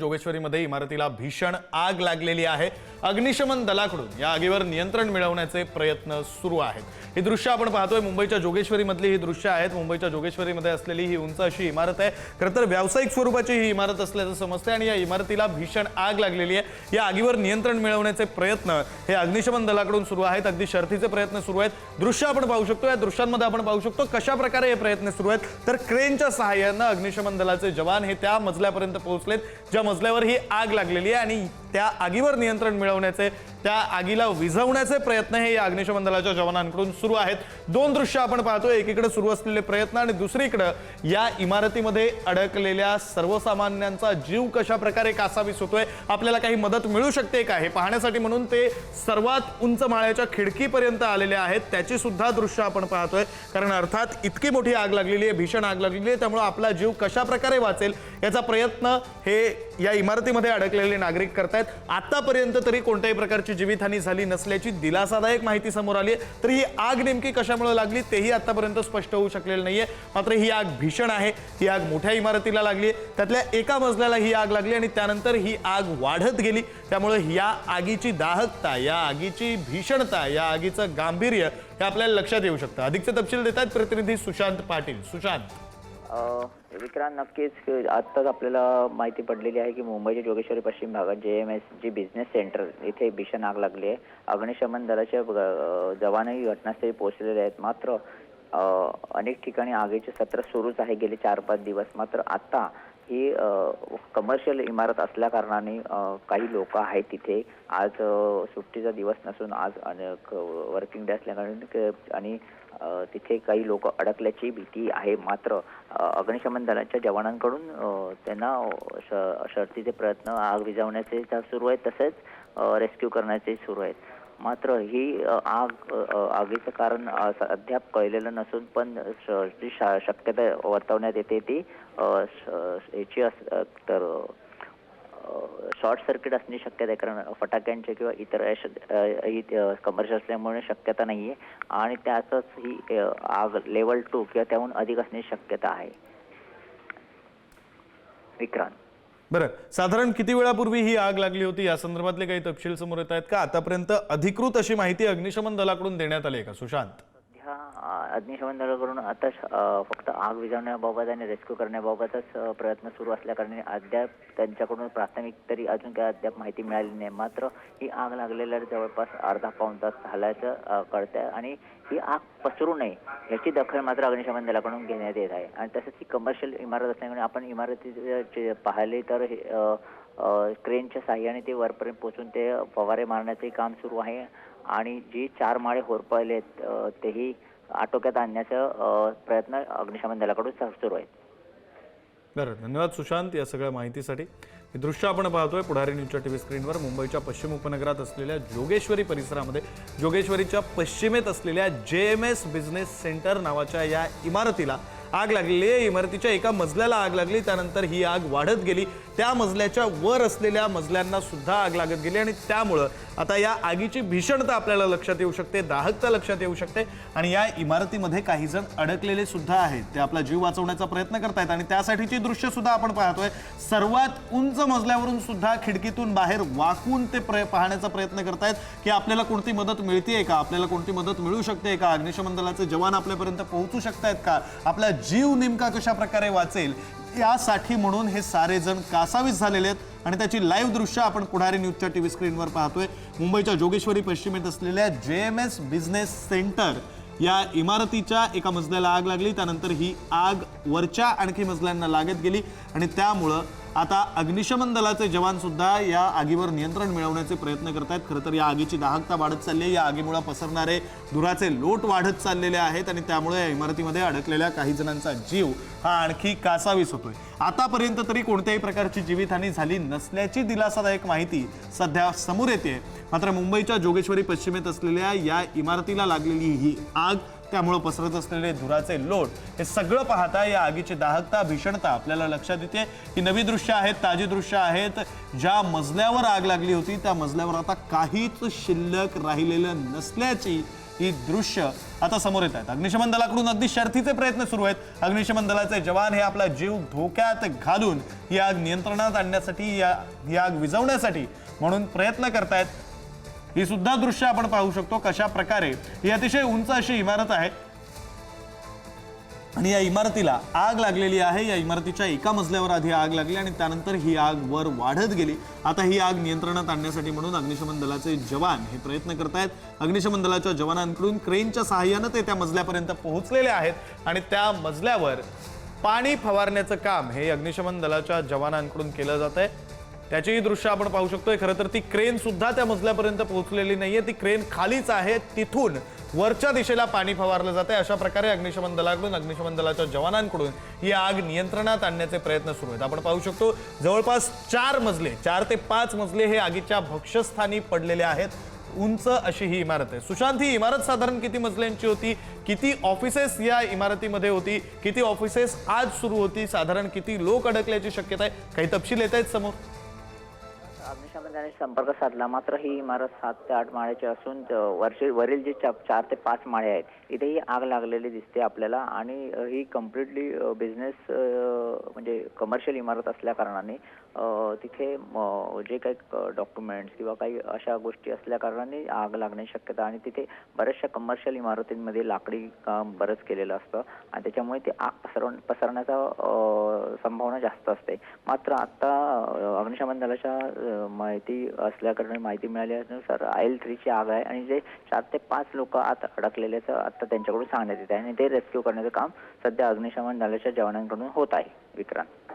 जोगेश्वरीमध्ये इमारतीला भीषण आग लागलेली आहे. अग्निशमन दलाकडून या आगीवर नियंत्रण मिळवण्याचे प्रयत्न सुरू आहेत. ही दृश्य आपण पाहतोय मुंबईच्या जोगेश्वरीमधली ही दृश्य आहेत. मुंबईच्या जोगेश्वरीमध्ये असलेली ही उंच अशी इमारत आहे. खरं तर व्यावसायिक स्वरूपाची ही इमारत असल्याचं समजते आणि या इमारतीला भीषण आग लागलेली आहे. या आगीवर नियंत्रण मिळवण्याचे प्रयत्न हे अग्निशमन दलाकडून सुरू आहेत. अगदी शर्थीचे प्रयत्न सुरू आहेत. दृश्य आपण पाहू शकतो. या दृश्यांमध्ये आपण पाहू शकतो कशा प्रकारे हे प्रयत्न सुरू आहेत. तर क्रेनच्या सहाय्यानं अग्निशमन दलाचे जवान हे त्या मजल्यापर्यंत पोहोचलेत. ज्या मजल्यावर ही आग लागलेली आहे आणि त्या आगीवर नियंत्रण मिळवण्याचे त्या आगीला विझवण्याचे प्रयत्न हे या अग्निशमन दलाच्या जवानांकडून सुरू आहेत. दोन दृश्य आपण पाहतोय. एकीकडे सुरू असलेले प्रयत्न आणि दुसरीकडे या इमारतीमध्ये अडकलेल्या सर्वसामान्यांचा जीव कशा प्रकारे कासावीस होतोय आपल्याला काही मदत मिळू शकते का? हे पाहण्यासाठी म्हणून ते सर्वात उंच माळ्याच्या खिडकीपर्यंत आलेले आहेत. त्याची सुद्धा दृश्य आपण पाहतोय. कारण अर्थात इतकी मोठी आग लागलेली आहे भीषण आग लागलेली आहे. त्यामुळे आपला जीव कशा प्रकारे वाचेल याचा प्रयत्न हे या इमारतीमध्ये अडकलेले नागरिक करतायत. आतापर्यंत तरी कोणत्याही प्रकारची जीवितहानी झाली नसल्याची दिलासादायक माहिती समोर आली आहे. तर ही आग नेमकी कशामुळे लागली तेही आतापर्यंत स्पष्ट होऊ शकलेलं नाहीये. मात्र ही आग भीषण आहे. ही आग मोठ्या इमारतीला लागली आहे. त्यातल्या एका मजल्याला ही आग लागली आणि त्यानंतर ही आग वाढत गेली. त्यामुळे या आगीची दाहकता या आगीची भीषणता या आगीचं गांभीर्य हे आपल्याला लक्षात येऊ शकतं. अधिकचे तपशील देतात प्रतिनिधी सुशांत पाटील. सुशांत. विक्रांत नक्कीच आत्ताच आपल्याला माहिती पडलेली आहे की मुंबईच्या जोगेश्वरी पश्चिम भागात J M S G business centre इथे भीषण आग लागली आहे. अग्निशमन दलाच्या जवानही घटनास्थळी पोहोचलेले आहेत. मात्र अनेक ठिकाणी आगीचे सत्र सुरूच आहे. गेले चार पाच दिवस. मात्र आता ही कमर्शियल इमारत असल्या कारणाने काही लोक आहेत तिथे. आज सुट्टीचा दिवस नसून आज अनेक वर्किंग डे असल्याकारणे आणि तिथे काही लोक अडकल्याची भीती आहे. मात्र अग्निशमन दलाच्या जवानांकडून त्यांना श- शर्थीचे प्रयत्न आग विझवण्याचे सुरू आहेत. तसेच रेस्क्यू करण्याचे सुरू आहेत. मात्र ही आग आगीचं कारण अद्याप कळलेलं नसून पण जी शा- शक्यता वर्तवण्यात येते ती श- याची अस तर शॉर्ट सर्किट असण्याची शक्यता आहे कारण फटाक्यांचे किंवा इतर कमर्शियल असल्यामुळे शक्यता नाही आहे आणि त्यातच ही आग लेवल टू किंवा त्याहून अधिक असण्याची शक्यता आहे. विक्रांत. बरं. साधारण किती वेळापूर्वी ही आग लागली होती? या संदर्भातले काही तपशील समोर येत आहेत का? आतापर्यंत अधिकृत अशी माहिती अग्निशमन दलाकडून देण्यात आली आहे का? सुशांत. सध्या अग्निशमन दलाकडून आता फक्त आग विझवण्याबाबत आणि रेस्क्यू करण्याबाबतच प्रयत्न सुरू असल्याकारणे अद्याप त्यांच्याकडून प्राथमिक तरी अजून काही अद्याप माहिती मिळाली नाही. मात्र ही आग लागलेल्या जवळपास अर्धा पाऊण तास झाल्याचं कळतंय आणि ही आग पसरू नये याची दखल मात्र अग्निशमन दलाकडून घेण्यात येत आहे. आणि तसंच ही कमर्शियल इमारत असल्यामुळे आपण इमारतीचे पाहिले तर हे, क्रेनच्या साह्याने ते वरपर्यंत पोहोचून ते फवारे मारण्याचे काम सुरू आहे. आणि जी चार माळे होरपळले आहेत तेही आटोक्यात आणण्याचा प्रयत्न अग्निशमन दलाकडून सुरू आहेत. बरं धन्यवाद सुशांत या सगळ्या माहितीसाठी. हे दृश्य आपण पाहतोय पुढारी न्यूजच्या टीव्ही स्क्रीनवर मुंबईच्या पश्चिम उपनगरात असलेल्या जोगेश्वरी परिसरामध्ये. जोगेश्वरीच्या पश्चिमेत असलेल्या जे एम एस बिझनेस सेंटर नावाच्या या इमारतीला आग लागलेली आहे. इमारतीच्या एका मजल्याला आग लागली. त्यानंतर ही आग वाढत गेली. त्या मजल्याच्या वर असलेल्या मजल्यांना सुद्धा आग लागत गेली आणि त्यामुळं आता या आगीची भीषणता आपल्याला लक्षात येऊ शकते दाहकता लक्षात येऊ शकते आणि या इमारतीमध्ये काही जण अडकलेले सुद्धा आहेत. ते आपला जीव वाचवण्याचा प्रयत्न करतायत आणि त्यासाठीची दृश्य सुद्धा आपण पाहतोय. सर्वात उंच मजल्यावरून सुद्धा खिडकीतून बाहेर वाकून ते प्रय पाहण्याचा प्रयत्न करतायत की आपल्याला कोणती मदत मिळतेय का? आपल्याला कोणती मदत मिळू शकते का? अग्निशमन दलाचे जवान आपल्यापर्यंत पोहोचू शकतायत का? आपला जीव नेमका कशा प्रकारे वाचेल यासाठी म्हणून हे सारे जण कासावीस झालेले आहेत. आणि त्याची लाईव्ह दृश्य आपण पुढारी न्यूजच्या टी व्ही स्क्रीनवर पाहतोय. मुंबईच्या जोगेश्वरी पश्चिमेत असलेल्या जे एम एस बिझनेस सेंटर या इमारतीच्या एका मजल्याला आग लागली. त्यानंतर ही आग वरच्या आणखी मजल्यांना लागत गेली. आणि त्यामुळं आता अग्निशमन दलाचे जवान सुद्धा या आगीवर नियंत्रण मिळवण्याचे प्रयत्न करत आहेत खरं तर या आगीची दाहकता वाढत चालली आहे. या आगीमुळे पसरणारे धुराचे लोट वाढत चाललेले आहेत आणि त्यामुळे या इमारतीमध्ये अडकलेल्या काही जणांचा जीव हा आणखी कासावीस होतोय. आतापर्यंत तरी कोणत्याही प्रकारची जीवितहानी झाली नसल्याची दिलासादायक माहिती सध्या समोर येते मात्र मुंबईच्या जोगेश्वरी पश्चिमेत असलेल्या या इमारतीला लागलेली ही आग त्यामुळं पसरत असलेले धुराचे लोट हे सगळं पाहता या आगीची दाहकता भीषणता आपल्याला लक्षात येते. ही नवी दृश्य आहेत ताजी दृश्य आहेत. ज्या मजल्यावर आग लागली होती त्या मजल्यावर आता काहीच शिल्लक राहिलेलं नसल्याची ही दृश्य आता समोर येत आहेत. अग्निशमन दलाकडून अगदी शर्थीचे प्रयत्न सुरू आहेत. अग्निशमन दलाचे जवान हे आपला जीव धोक्यात घालून ही आग नियंत्रणात आणण्यासाठी या ही आग विझवण्यासाठी म्हणून प्रयत्न करतायत. ही सुद्धा दृश्य आपण पाहू शकतो कशा प्रकारे ही अतिशय उंच अशी इमारत आहे. आणि या इमारतीला आग लागलेली आहे. या इमारतीच्या एका मजल्यावर आधी आग लागली आणि त्यानंतर ही आग वर वाढत गेली. आता ही आग नियंत्रणात आणण्यासाठी म्हणून अग्निशमन दलाचे जवान हे प्रयत्न करतायत. अग्निशमन दलाच्या जवानांकडून क्रेनच्या सहाय्यानं ते त्या मजल्यापर्यंत पोहोचलेले आहेत आणि त्या मजल्यावर पाणी फवारण्याचं काम हे अग्निशमन दलाच्या जवानांकडून केलं जात आहे त्याचीही दृश्य आपण पाहू शकतोय. खरं तर ती क्रेन सुद्धा त्या मजल्यापर्यंत पोहोचलेली नाहीये. ती क्रेन खालीच आहे. तिथून वरच्या दिशेला पाणी फवारलं जात आहे अशा प्रकारे अग्निशमन दलाकडून अग्निशमन दलाच्या जवानांकडून ही आग नियंत्रणात आणण्याचे प्रयत्न सुरू आहेत. आपण पाहू शकतो जवळपास चार मजले चार ते पाच मजले हे आगीच्या भक्षस्थानी पडलेले आहेत. उंच अशी ही इमारत आहे. सुशांत ही इमारत साधारण किती मजल्यांची होती? किती ऑफिसेस या इमारतीमध्ये होती? किती ऑफिसेस आज सुरू होती? साधारण किती लोक अडकल्याची शक्यता आहे? काही तपशील येत आहेत समोर? अग्निशमन संपर्क साधला. मात्र ही इमारत सात ते आठ माळ्याची असून वर्ष वरची वरील जे चार ते पाच माळे आहेत इथेही आग लागलेली दिसते आपल्याला आणि ही कम्प्लिटली बिझनेस म्हणजे कमर्शियल इमारत असल्या कारणाने तिथे जे काही डॉक्युमेंट्स किंवा काही अशा गोष्टी असल्या कारणाने आग लागण्याची शक्यता आणि तिथे बऱ्याचशा कमर्शियल इमारतींमध्ये लाकडी काम बरंच केलेलं असतं आणि त्याच्यामुळे ते आग पसरव पसरण्याचा संभावना जास्त असते. मात्र आता अग्निशमन दलाच्या माहिती असल्याकारणे माहिती मिळाल्यानुसार आयल थ्रीची आग आहे आणि जे चार ते पाच लोक आत अडकलेल्याचं आता त्यांच्याकडून सांगण्यात येत आहे आणि ते रेस्क्यू करण्याचं काम सध्या अग्निशमन दलाच्या जवानांकडून होत आहे. विक्रांत.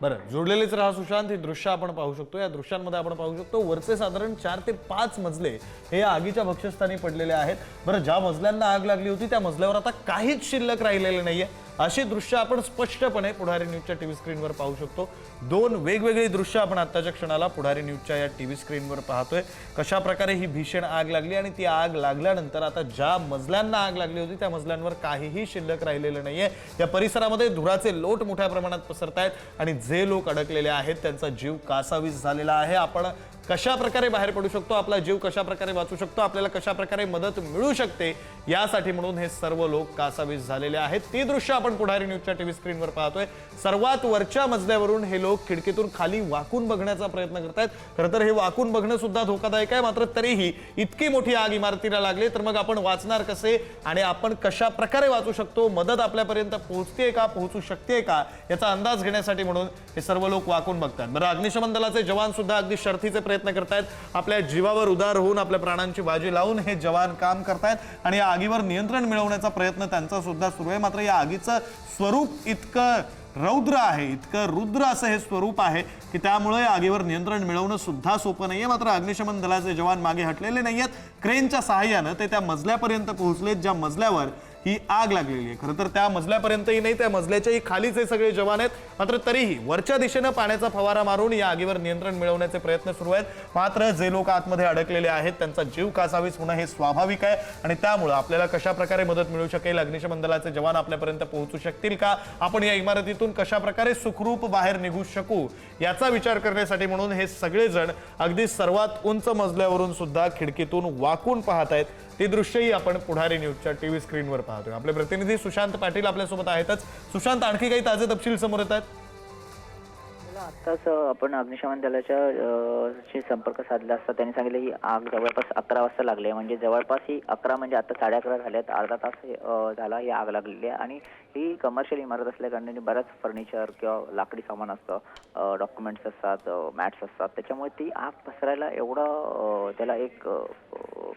बरं जोडलेलेच राहा सुशांत ही दृश्य आपण पाहू शकतो. या दृश्यांमध्ये आपण पाहू शकतो वरचे साधारण चार ते पाच मजले हे या आगीच्या भक्षस्थानी पडलेले आहेत. बरं ज्या मजल्यांना आग लागली होती त्या मजल्यावर आता काहीच शिल्लक राहिलेले नाहीये. अशी दृश्य आपण स्पष्टपणे पुढारी न्यूजच्या टीव्ही स्क्रीनवर पाहू शकतो. दोन वेगवेगळी दृश्य आपण आत्ताच्या क्षणाला पुढारी न्यूजच्या या टीव्ही स्क्रीनवर पाहतोय. कशा प्रकारे ही भीषण आग लागली आणि ती आग लागल्यानंतर आता ज्या मजल्यांना आग लागली होती त्या मजल्यांवर काहीही शिल्लक राहिलेलं नाहीये. या परिसरामध्ये धुराचे लोट मोठ्या प्रमाणात पसरत आहेत आणि जे लोक अडकलेले आहेत त्यांचा जीव कासावीस झालेला आहे. आपण कशा प्रकारे बाहेर पडू शकतो आपला जीव कशा प्रकारे वाचू शकतो आपल्याला कशा प्रकारे मदत मिळू शकते यासाठी म्हणून हे सर्व लोक कासावीस झालेले आहेत. ती दृश्य आपण पुढारी न्यूजच्या टीव्ही स्क्रीनवर पाहतोय. सर्वात वरच्या मजल्यावरून हे लोक खिडकीतून खाली वाकून बघण्याचा प्रयत्न करतायत. खरं तर हे वाकून बघणं सुद्धा धोकादायक आहे मात्र तरीही इतकी मोठी आग इमारतीला लागली तर मग आपण वाचणार कसे आणि आपण कशा प्रकारे वाचू शकतो मदत आपल्यापर्यंत पोहोचते का पोहोचू शकते का याचा अंदाज घेण्यासाठी म्हणून हे सर्व लोक वाकून बघतात. बरं अग्निशमन दलाचे जवान सुद्धा अगदी शर्थीचे प्रयत्न प्रयत्न करतायत. आपल्या जीवावर उदार होऊन आपल्या प्राणांची बाजी लावून हे जवान काम करतायत आणि या आगीवर नियंत्रण मिळवण्याचा प्रयत्न त्यांचा सुद्धा सुरू आहे. मात्र या आगीचं स्वरूप इतकं रौद्र आहे इतकं रुद्र असं हे स्वरूप आहे की त्यामुळे आगीवर नियंत्रण मिळवणं सुद्धा सोपं नाहीये. मात्र अग्निशमन दलाचे जवान मागे हटलेले नाहीयेत. क्रेनच्या सहाय्यानं ते त्या मजल्यापर्यंत पोहोचलेत ज्या मजल्यावर ही आग लागलेली आहे. खरं तर त्या मजल्यापर्यंतही नाही त्या मजल्याच्याही खालीच हे सगळे जवान आहेत. मात्र तरीही वरच्या दिशेनं पाण्याचा फवारा मारून या आगीवर नियंत्रण मिळवण्याचे प्रयत्न सुरू आहेत. मात्र जे लोक आतमध्ये अडकलेले आहेत त्यांचा जीव कासावीस होणं हे स्वाभाविक आहे. आणि त्यामुळं आपल्याला कशा प्रकारे मदत मिळू शकेल? अग्निशमन दलाचे जवान आपल्यापर्यंत पोहोचू शकतील का? आपण या इमारतीतून कशा प्रकारे सुखरूप बाहेर निघू शकू? याचा विचार करण्यासाठी म्हणून हे सगळेजण अगदी सर्वात उंच मजल्यावरून सुद्धा खिडकीतून वाकून पाहत आहेत. ती दृश्यही आपण पुढारी न्यूजच्या टीव्ही स्क्रीनवर पाहतो. पाहतोय. आपले प्रतिनिधी सुशांत पाटील आपल्यासोबत आहेतच. सुशांत आणखी काही ताजे तपशील समोर येत आहेत? आत्ताच आपण अग्निशमन दलाच्या शी संपर्क साधला असता त्यांनी सांगितलं ही आग जवळपास अकरा वाजता लागली आहे. म्हणजे जवळपास ही अकरा म्हणजे आता साडे अकरा झाल्यात अर्धा तास झाला ही आग लागलेली आहे. आणि ही कमर्शियल इमारत असल्याकारणाने बऱ्याच फर्निचर किंवा लाकडी सामान असतं डॉक्युमेंट्स असतात मॅट्स असतात. त्याच्यामुळे ती आग पसरायला एवढं त्याला एक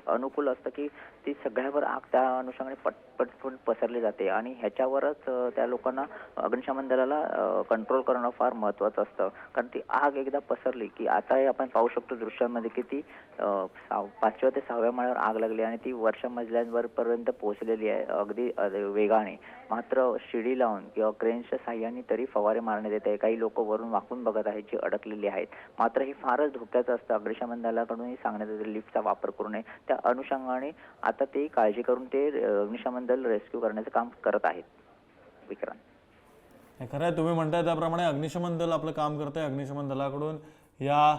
अनुकूल असतं की ती सगळ्यावर आग त्या अनुषंगाने पटपटून पसरली जाते. आणि ह्याच्यावरच त्या लोकांना अग्निशमन दलाला कंट्रोल करणं फार महत्वाचं असतं कारण ती आग एकदा पसरली की आता हे आपण पाहू शकतो दृश्यांमध्ये की ती सहा- पाचव्या ते सहाव्या माळ्यावर आग लागली आणि ती वर्ष मजल्यांवर पर्यंत पोहोचलेली आहे. अगदी वेगाने. मात्र शिडी लावून किंवा क्रेन्सच्या साह्याने तरी फवारे मारण्यात येत आहे. काही लोक वरून वाकून बघत आहेत जी अडकलेली आहेत. मात्र हे फारच धोक्याचं असतं. अग्निशमन दलाकडूनही सांगण्यात येते लिफ्टचा वापर करू नये. त्या अनुषंगाने आता ते काळजी करून ते अग्निशमन दल रेस्क्यू करण्याचं काम करत आहेत. विक्रांत. खरं आहे तुम्ही म्हणताय त्याप्रमाणे अग्निशमन दल आपलं काम करतंय अग्निशमन दलाकडून या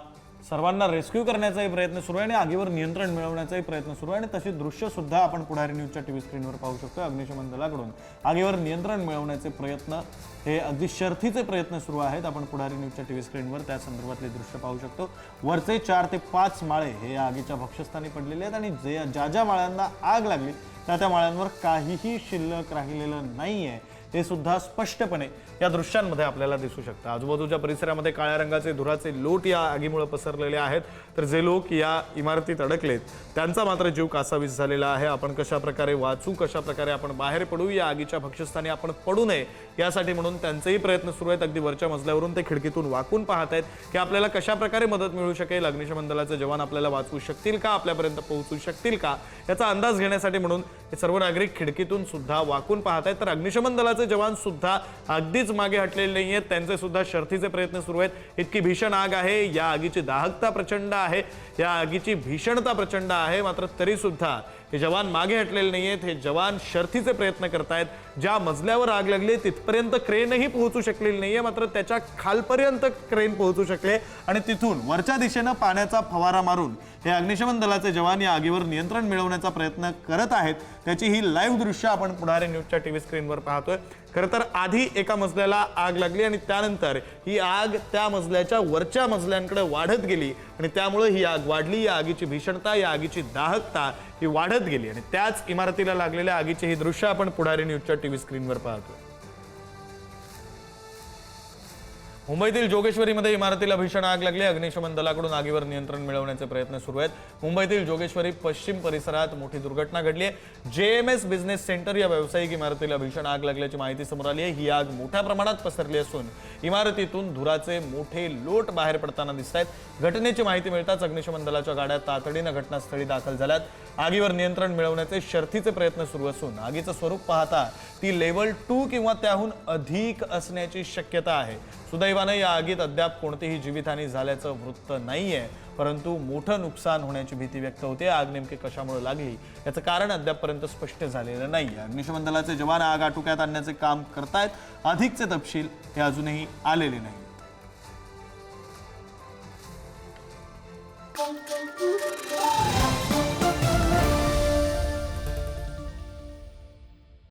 सर्वांना रेस्क्यू करण्याचाही प्रयत्न सुरू आहे आणि आगीवर नियंत्रण मिळवण्याचाही प्रयत्न सुरू आहे आणि तशी दृश्यसुद्धा आपण पुढारी न्यूजच्या टी व्ही स्क्रीनवर पाहू शकतो अग्निशमन दलाकडून. आगीवर नियंत्रण मिळवण्याचे प्रयत्न हे अगदी शर्थीचे प्रयत्न सुरू आहेत. आपण पुढारी न्यूजच्या टीव्ही स्क्रीनवर त्या संदर्भातले दृश्य पाहू शकतो. वरचे चार ते पाच माळे हे या आगीच्या भक्षस्थानी पडलेले आहेत आणि जे ज्या ज्या माळ्यांना आग लागली त्या त्या माळ्यांवर काहीही शिल्लक राहिलेलं नाही आहे हे सुद्धा स्पष्टपणे या दृश्यांमध्ये आपल्याला दिसू शकतं. आजूबाजूच्या परिसरामध्ये काळ्या रंगाचे धुराचे लोट या आगीमुळे पसरलेले आहेत. तर जे लोक या इमारतीत अडकलेत त्यांचा मात्र जीव कासावीस झालेला आहे. आपण कशा प्रकारे वाचू कशा प्रकारे आपण बाहेर पडू या आगीच्या भक्षस्थानी आपण पडू नये यासाठी म्हणून त्यांचेही प्रयत्न सुरू आहेत. अगदी वरच्या मजल्यावरून ते खिडकीतून वाकून पाहत आहेत की आपल्याला कशा प्रकारे मदत मिळू शकेल? अग्निशमन दलाचे जवान आपल्याला वाचवू शकतील का? आपल्यापर्यंत पोहोचू शकतील का? याचा अंदाज घेण्यासाठी म्हणून हे सर्व नागरिक खिडकीतून सुद्धा वाकून पाहत आहेत. तर अग्निशमन दलाचे जवान सुद्धा अगदीच मागे हटलेले नाही आहेत त्यांचे सुद्धा शर्थीचे प्रयत्न सुरू आहेत. इतकी भीषण आग आहे. या आगीची दाहकता प्रचंड आहे. या आगीची भीषणता प्रचंड आहे. मात्र तरी सुद्धा हे जवान मागे हटलेले नाही आहेत हे जवान शर्थीचे प्रयत्न करतायत. ज्या मजल्यावर आग लागली तिथपर्यंत क्रेनही पोहोचू शकलेली नाहीये. मात्र त्याच्या खालपर्यंत क्रेन पोहोचू शकले आणि तिथून वरच्या दिशेनं पाण्याचा फवारा मारून हे अग्निशमन दलाचे जवान या आगीवर नियंत्रण मिळवण्याचा प्रयत्न करत आहेत. त्याची ही लाईव्ह दृश्य आपण पुढारी न्यूजच्या टीव्ही स्क्रीनवर पाहतोय. खरं तर आधी एका मजल्याला आग लागली आणि त्यानंतर ही आग त्या मजल्याच्या वरच्या मजल्यांकडे वाढत गेली आणि त्यामुळे ही आग वाढली. या आगीची भीषणता या आगीची दाहकता ही वाढत गेली आणि त्याच इमारतीला लागलेल्या आगीचे ही दृश्य आपण पुढारी न्यूजच्या टीव्ही स्क्रीनवर पाहतो मुंबईतील जोगेश्वरीमध्ये इमारतीला भीषण आग लागली. अग्निशमन दलाकडून आगीवर नियंत्रण मिळवण्याचे प्रयत्न सुरू आहेत. मुंबईतील जोगेश्वरी पश्चिम परिसरात मोठी दुर्घटना घडली आहे. जे एम एस बिझनेस सेंटर या व्यावसायिक इमारतीला भीषण आग लागल्याची माहिती समोर आली आहे. ही आग मोठ्या प्रमाणात पसरली असून इमारतीतून धुराचे मोठे लोट बाहेर पडताना दिसत आहेत घटनेची माहिती मिळताच अग्निशमन दलाच्या गाड्या तातडीनं घटनास्थळी दाखल झाल्यात. आगीवर नियंत्रण मिळवण्याचे शर्थीचे प्रयत्न सुरू असून आगीचं स्वरूप पाहता ती लेवल टू किंवा त्याहून अधिक असण्याची शक्यता आहे. सुदैवानं या आगीत अद्याप कोणतीही जीवितहानी झाल्याचं वृत्त नाहीये. परंतु मोठं नुकसान होण्याची भीती व्यक्त होते. आग नेमकी कशामुळे लागली याचं कारण अद्यापपर्यंत स्पष्ट झालेलं नाही अग्निशमन दलाचे जवान आग आटोक्यात आणण्याचे काम करतायत. अधिकचे तपशील हे अजूनही आलेले नाही Thank you.